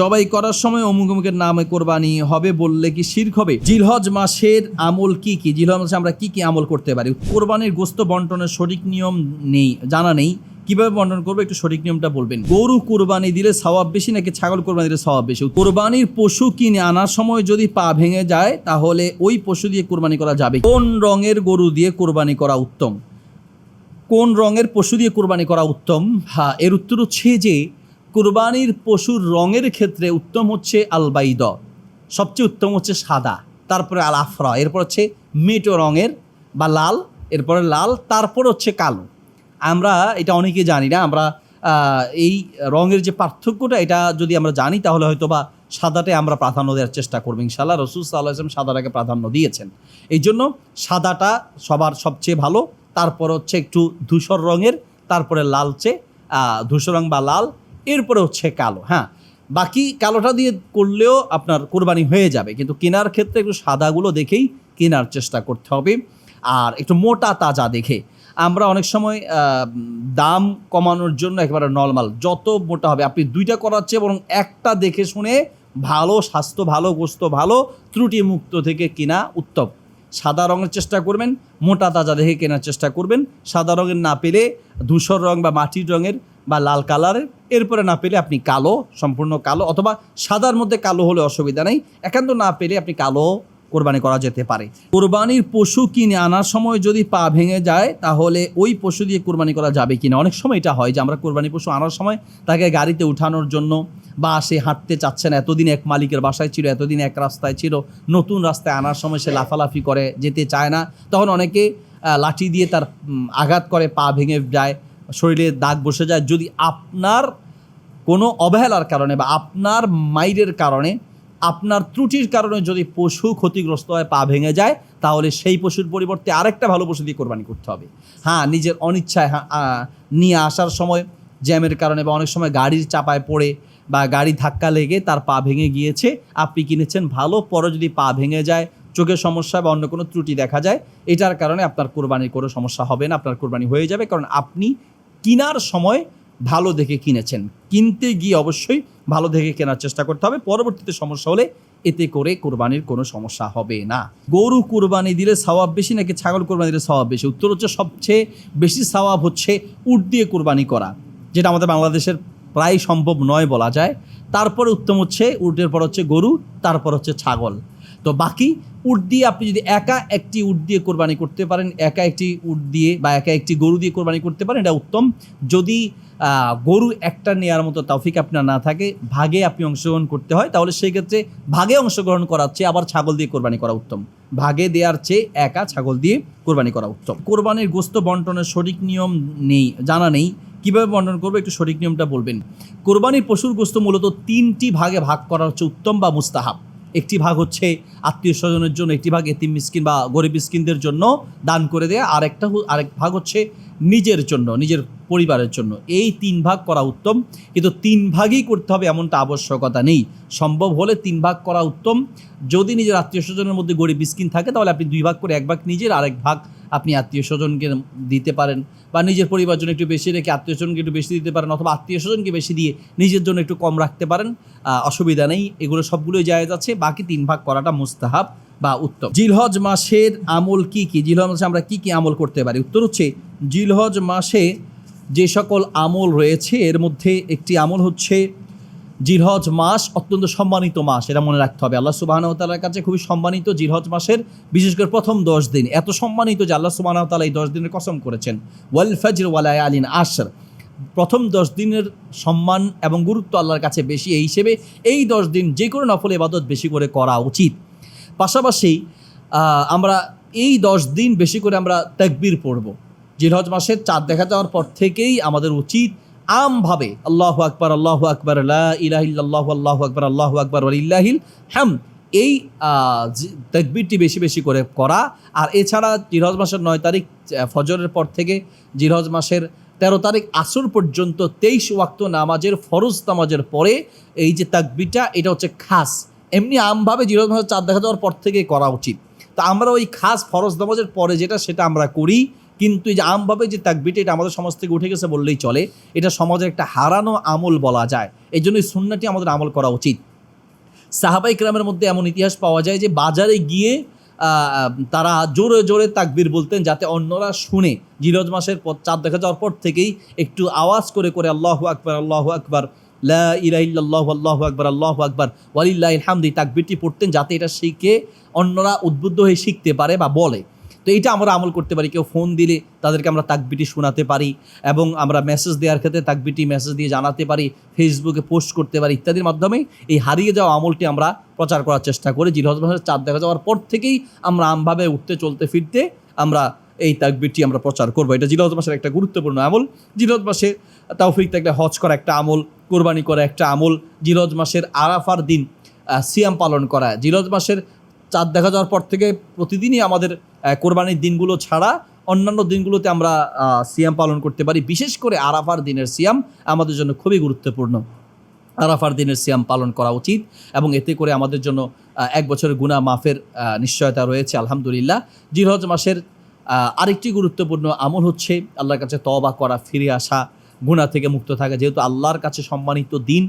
জবাই করার সময় অমুক অমুকের নামে কোরবানি হবে বললে কি শির্ক হবে? জিলহজ মাসের আমল কি কি? জিলহজ মাসে আমরা কি কি আমল করতে পারি? কোরবানির গোস্ত বন্টনের সঠিক নিয়ম নেই, জানা নেই। কীভাবে বন্টন করব? একটু সঠিক নিয়মটা বলবেন। গরু কোরবানি দিলে স্বভাব বেশি নাকি ছাগল কোরবানি দিলে স্বভাব বেশি? কোরবানির পশু কিনে আনার সময় যদি পা ভেঙে যায়, তাহলে ওই পশু দিয়ে কোরবানি করা যাবে। কোন রঙের গরু দিয়ে কোরবানি করা উত্তম? কোন রঙের পশু দিয়ে কোরবানি করা উত্তম? হ্যাঁ এর উত্তর হচ্ছে যে কোরবানির পশুর রঙের ক্ষেত্রে উত্তম হচ্ছে আলবাইদ। সবচেয়ে উত্তম হচ্ছে সাদা, তারপরে আল আফরা এরপর হচ্ছে মেটো রঙের বা লাল, এরপরে লাল, তারপর হচ্ছে কালো। আমরা এটা অনেকে জানি না, আমরা এই রঙের যে পার্থক্যটা, এটা যদি আমরা জানি, তাহলে হয়তো বা সাদাটে আমরা প্রাধান্য দেওয়ার চেষ্টা করব ইনশাল্লাহ রসুল সাল্লাহ আসলাম সাদাটাকে প্রাধান্য দিয়েছেন। এই জন্য সাদাটা সবার সবচেয়ে ভালো, তারপর হচ্ছে একটু ধূসর রঙের, তারপরে লালচে ধূসর রং বা লাল এরপরে হচ্ছে কালো হ্যাঁ? বাকি কালোটা দিয়ে করলেও আপনার কোরবানি হয়ে যাবে। কিন্তু কেনার ক্ষেত্রে একটু সাদাগুলো দেখেই কেনার চেষ্টা করতে হবে। আর একটু মোটা তাজা দেখে। আমরা অনেক সময় দাম কমানোর জন্য একেবারে নর্মাল যত মোটা হবে, আপনি দুইটা করার চেয়ে বরং একটা দেখে শুনে ভালো, স্বাস্থ্য ভালো, গোস্ত ভালো ত্রুটি মুক্ত থেকে কিনা উত্তম। সাদা রঙের চেষ্টা করবেন, মোটা তাজা দেখে কেনার চেষ্টা করবেন। সাদা রঙের না পেলে ধূসর রং বা মাটির রঙের বা লাল কালারের। এরপরে না পেলে আপনি কালো, সম্পূর্ণ কালো অথবা সাদার মধ্যে কালো হলে অসুবিধা নেই। একান্ত না পেলে আপনি কালো কোরবানি করা যেতে পারে। কোরবানির পশু কিনে আনার সময় যদি পা ভেঙে যায়, তাহলে ওই পশু দিয়ে কোরবানি করা যাবে কিনা? অনেক সময় এটা হয় যে আমরা কোরবানি পশু আনার সময় তাকে গাড়িতে উঠানোর জন্য বা সে হাঁটতে চাচ্ছে না, এতদিন এক মালিকের বাসায় ছিল, এতদিন এক রাস্তায় ছিল, নতুন রাস্তায় আনার সময় সে লাফালাফি করে, যেতে চায় না। তখন অনেকে লাঠি দিয়ে তার আঘাত করে, পা ভেঙে যায়। শরীরে দাগ বসে যায় যদি আপনার কোনো অবহেলার কারণে বা আপনার মাইরের কারণে আপনার ত্রুটির কারণে যদি পশু ক্ষতিগ্রস্ত হয় পা ভেঙে যায় তাহলে সেই পশুর পরিবর্তে আরেকটা ভালো পশু দিয়ে কোরবানি করতে হবে। হ্যাঁ নিজের অনিচ্ছায় হ্যাঁ, নিয়ে আসার সময় জ্যামের কারণে বা অনেক সময় গাড়ির চাপায় পড়ে বা গাড়ি ধাক্কা লেগে তার পা ভেঙে গিয়েছে আপনি কিনেছেন ভালো পরে যদি পা ভেঙে যায় চোখের সমস্যা বা অন্য কোনো ত্রুটি দেখা যায় এটার কারণে আপনার কোরবানির কোনো সমস্যা হবে না আপনার কোরবানি হয়ে যাবে কারণ আপনি কেনার সময় ভালো দেখে কিনেছেন। কিনতে গিয়ে অবশ্যই ভালো দেখে কেনার চেষ্টা করতে হবে। পরবর্তীতে সমস্যা হলে এতে করে কোরবানির কোনো সমস্যা হবে না। গরু কোরবানি দিলে সওয়াব বেশি, নাকি ছাগল কোরবানি দিলে সওয়াব বেশি? উত্তর হচ্ছে সবচেয়ে বেশি সওয়াব হচ্ছে উট দিয়ে কোরবানি করা, যেটা আমাদের বাংলাদেশের প্রায় সম্ভব নয় বলা যায়। তারপরে উত্তম হচ্ছে উটের পর হচ্ছে গরু, তারপর হচ্ছে ছাগল। তো বাকি উট দিয়ে আপনি যদি একা একটি উট দিয়ে কোরবানি করতে পারেন, একা একটি উট দিয়ে বা একা একটি গরু দিয়ে কোরবানি করতে পারেন, এটা উত্তম। যদি গরু একটা নেওয়ার মতো তৌফিক আপনার না থাকে, ভাগে আপনি অংশগ্রহণ করতে হয়, তাহলে সেই ক্ষেত্রে ভাগে অংশগ্রহণ করার চেয়ে আবার ছাগল দিয়ে কোরবানি করা উত্তম। ভাগে দেওয়ার চেয়ে একা ছাগল দিয়ে কোরবানি করা উত্তম। কোরবানির গোস্ত বন্টনের সঠিক নিয়ম নেই, জানা নেই। কীভাবে বন্টন করব? একটু সঠিক নিয়মটা বলবেন। কোরবানির পশুর গোস্ত মূলত তিনটি ভাগে ভাগ করা হচ্ছে উত্তম বা মুস্তাহাব। একটি ভাগ হচ্ছে আত্মীয় স্বজনের জন্য, একটি ভাগ এতিম মিসকিন বা গরিব মিসকিনদের জন্য দান করে দেয়া আর একটা হো- আরেক ভাগ হচ্ছে নিজের জন্য, নিজের পরিবারের জন্য। এই তিন ভাগ করা উত্তম, কিন্তু তিন ভাগই করতে হবে এমনটা আবশ্যকতা নেই। সম্ভব হলে তিন ভাগ করা উত্তম। যদি নিজের আত্মীয় স্বজনের মধ্যে গরিব মিসকিন থাকে, তাহলে আপনি দুই ভাগ করে এক ভাগ নিজের, আরেক ভাগ আপনি আত্মীয় স্বজনকে দিতে পারেন বা নিজের পরিবার জন্য একটু বেশি রেখে আত্মীয় স্বজনকে একটু বেশি দিতে পারেন অথবা আত্মীয় স্বজনকে বেশি দিয়ে নিজের জন্য একটু কম রাখতে পারেন অসুবিধা নেই। এগুলো সবগুলোই জায়েজ আছে। বাকি তিন ভাগ করাটা মুস্তাহাব বা উত্তম। জিলহজ মাসের আমল কি কি? জিলহজ মাসে আমরা কি কি আমল করতে পারি? উত্তর হচ্ছে, জিলহজ মাসে যে সকল আমল রয়েছে, এর মধ্যে একটি আমল হচ্ছে জিলহজ মাস অত্যন্ত সম্মানিত মাস, এটা মনে রাখতে হবে। আল্লাহ সুবাহতালার কাছে খুবই সম্মানিত জিলহজ মাসের, বিশেষ করে প্রথম দশ দিন। এত সম্মানিত যে আল্লাহ সুবাহতালা এই দশ দিনের কসম করেছেন। ওয়াল ফজর ওয়ালায় আলিন আশর। প্রথম দশ দিনের সম্মান এবং গুরুত্ব আল্লাহর কাছে বেশি, এই হিসেবে এই দশ দিন যে কোনো নফল ইবাদত বেশি করে করা উচিত। পাশাপাশি আমরা এই দশ দিন বেশি করে আমরা তাকবীর পড়ব। জিলহজ মাসের চাঁদ দেখা যাওয়ার পর থেকেই আমাদের উচিত আমভাবে, আল্লাহ আকবর আল্লাহ আকবর ইলাহিল্লাহ আল্লাহ আকবর আল্লাহ আকবর ইল্লাহিল হ্যাম এই তাকবীরটি বেশি বেশি করে করা। আর এছাড়া জিরহজ মাসের নয় তারিখ ফজরের পর থেকে জিরহজ মাসের তেরো তারিখ আসর পর্যন্ত তেইশ ওয়াক্ত নামাজের, ফরজ নামাজের পরে এই যে তাকবিটা এটা হচ্ছে খাস। এমনি আমভাবে জিরহজ মাসের চাঁদ দেখা যাওয়ার পর থেকে করা উচিত। তা আমরা ওই খাস ফরজ নামাজের পরে যেটা, সেটা আমরা করি। কিন্তু এই যে আমভাবে যে তাকবিটা এটা আমাদের সমাজ থেকে উঠে গেছে বললেই চলে, এটা সমাজের একটা হারানো আমল বলা যায়। এই জন্য এই সুন্নাটি আমাদের আমল করা উচিত। সাহাবাই ক্রামের মধ্যে এমন ইতিহাস পাওয়া যায় যে বাজারে গিয়ে তারা জোরে জোরে তাকবির বলতেন যাতে অন্যরা শুনে। জিরজ মাসের পর, চাঁদ দেখা যাওয়ার পর থেকেই একটু আওয়াজ করে করে আল্লাহ আকবর আল্লাহ আকবর, লা আল্লাহ আকবর আল্লাহ আকবর ওয়ালিল্লাহ হামদি তাকবিরটি পড়তেন যাতে এটা শিখে অন্যরা উদ্বুদ্ধ হয়ে শিখতে পারে বা বলে। তো এটা আমরা আমল করতে পারি। কেউ ফোন দিলে তাদেরকে আমরা তাকবিটি শোনাতে পারি এবং আমরা মেসেজ দেওয়ার ক্ষেত্রে তাকবিটি মেসেজ দিয়ে জানাতে পারি ফেসবুকে পোস্ট করতে পারি ইত্যাদির মাধ্যমে। এই হারিয়ে যাওয়া আমলটি আমরা প্রচার করার চেষ্টা করি। জিলহজ মাসের চাঁদ দেখা যাওয়ার পর থেকেই আমরা আমভাবে উঠতে, চলতে, ফিরতে আমরা এই তাকবিরটি আমরা প্রচার করব। এটা জিলহজ মাসের একটা গুরুত্বপূর্ণ আমল। জিলহজ মাসে তাওফিক থাকলে হজ করা একটা আমল, কোরবানি করা একটা আমল। জিলহজ মাসের আরাফার দিন সিয়াম পালন করা। জিলহজ মাসের চাঁদ দেখা যাওয়ার পর থেকে প্রতিদিনই আমাদের কোরবানির দিনগুলো ছাড়া অন্যান্য দিনগুলোতে আমরা সিয়াম পালন করতে পারি। বিশেষ করে আরাফার দিনের সিয়াম আমাদের জন্য খুবই গুরুত্বপূর্ণ। আরাফার দিনের সিয়াম পালন করা উচিত এবং এতে করে আমাদের জন্য এক বছরের গুণা মাফের নিশ্চয়তা রয়েছে, আলহামদুলিল্লাহ। জিরহজ মাসের আরেকটি গুরুত্বপূর্ণ আমল হচ্ছে আল্লাহর কাছে তবা করা, ফিরে আসা গুণা থেকে মুক্ত থাকা। যেহেতু আল্লাহর কাছে সম্মানিত দিন,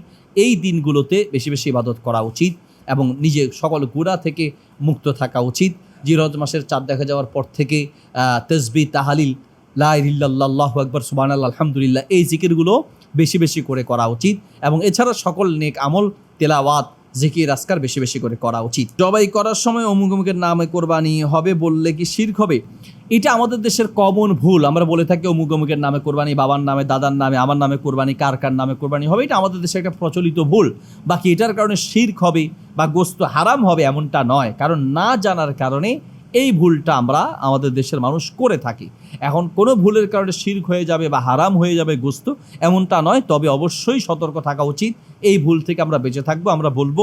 এই দিনগুলোতে বেশি বেশি ইবাদত করা উচিত এবং নিজে সকল গুণা থেকে মুক্ত থাকা উচিত। জিরহজ মাসের চাঁদ দেখা যাওয়ার পর থেকে তেসবি, তাহালিল লাহ আকবর সুবান আলহামদুলিল্লাহ, এই জিকিরগুলো বেশি বেশি করে করা উচিত এবং এছাড়া সকল নেক আমল, তেলাওয়াত, জিকির আসকার বেশি বেশি করে করা উচিত। জবাই করার সময় অমুক অমুকের নামে কোরবানি হবে, বললে কি শির্ক হবে? এটা আমাদের দেশের কমন ভুল। আমরা বলে থাকি অমুক অমুকের নামে কোরবানি, বাবার নামে, দাদার নামে, আমার নামে কোরবানি, কার কার নামে কোরবানি হবে, এটা আমাদের দেশের একটা প্রচলিত ভুল। বাকি এটার কারণে শির্ক হবে বা গোস্ত হারাম হবে এমনটা নয়। কারণ না জানার কারণে এই ভুলটা আমরা আমাদের দেশের মানুষ করে থাকি। এখন কোনো ভুলের কারণে শির্ক হয়ে যাবে বা হারাম হয়ে যাবে গোস্ত, এমনটা নয়। তবে অবশ্যই সতর্ক থাকা উচিত। এই ভুল থেকে আমরা বেঁচে থাকব। আমরা বলব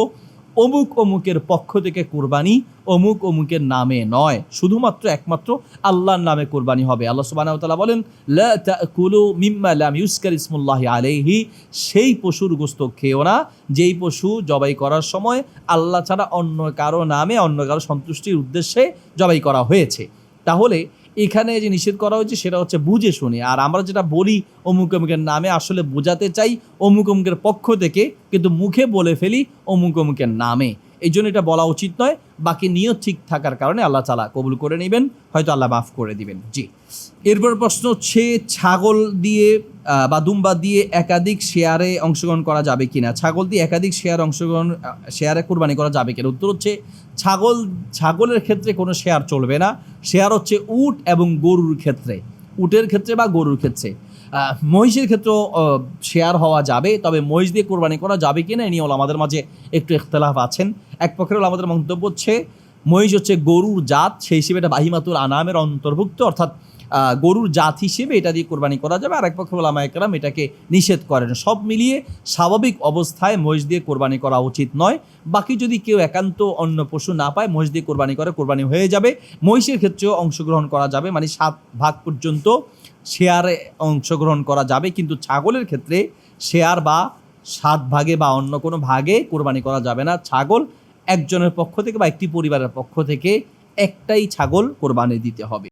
অমুক অমুকের পক্ষ থেকে কোরবানি, অমুক অমুকের নামে নয়। শুধুমাত্র একমাত্র আল্লাহর নামে কোরবানি হবে। আল্লাহ তাআলা বলেন, লা তাকুলু মিম্মা লাম ইউজকার ইসমুল্লাহি আলাইহি। সেই পশুর গোস্ত খেও না। যেই পশু জবাই করার সময় আল্লাহ ছাড়া অন্য কারও নামে, অন্য কারও সন্তুষ্টির উদ্দেশ্যে জবাই করা হয়েছে। তাহলে এখানে যে নিষেধ করা হয়েছে সেটা হচ্ছে বুঝে শুনে। আর আমরা যেটা বলি অমুক অমুকের নামে, আসলে বোঝাতে চাই অমুক অমুকের পক্ষ থেকে, কিন্তু মুখে বলে ফেলি অমুক অমুকের নামে। এই জন্য এটা বলা উচিত নয়, বাকি নিয়ত ঠিক থাকার কারণে আল্লাহ তালা কবুল করে নেবেন, হয়তো আল্লাহ মাফ করে দিবেন। জি। এরপর প্রশ্ন হচ্ছে, ছাগল দিয়ে বা দুম্বা দিয়ে একাধিক শেয়ারে অংশগ্রহণ করা যাবে কিনা? ছাগল দিয়ে একাধিক শেয়ার অংশগ্রহণ শেয়ারে কোরবানি করা যাবে কিনা? উত্তর হচ্ছে, ছাগল, ছাগলের ক্ষেত্রে কোনো শেয়ার চলবে না। শেয়ার হচ্ছে উট এবং গরুর ক্ষেত্রে। উটের ক্ষেত্রে বা গরুর ক্ষেত্রে। মহিষের ক্ষেত্রেও শেয়ার হওয়া যাবে, তবে মহিষ দিয়ে কোরবানি করা যাবে কিনা এ নিয়ে আমাদের মাঝে একটু ইখতলাফ আছেন। এক পক্ষের আমাদের মন্তব্য হচ্ছে, মহিষ হচ্ছে গরুর জাত, সেই হিসেবে এটা বাহিমাতুল আনামের অন্তর্ভুক্ত, অর্থাৎ গরুর জাত হিসেবে এটা দিয়ে কোরবানি করা যাবে। আর এক পক্ষে ওলামা একরাম এটাকে নিষেধ করেন। সব মিলিয়ে স্বাভাবিক অবস্থায় মহিষ দিয়ে কোরবানি করা উচিত নয়। বাকি যদি কেউ একান্ত অন্য পশু না পায়, মহিষ দিয়ে কোরবানি করে, কোরবানি হয়ে যাবে। মহিষের ক্ষেত্রেও অংশগ্রহণ করা যাবে মানে সাত ভাগ পর্যন্ত। শেয়ারে অংশগ্রহণ করা যাবে, কিন্তু ছাগলের ক্ষেত্রে শেয়ার বা সাত ভাগে বা অন্য কোনো ভাগে কোরবানি করা যাবে না। ছাগল একজনের পক্ষ থেকে বা একটি পরিবারের পক্ষ থেকে একটাই ছাগল কোরবানি দিতে হবে।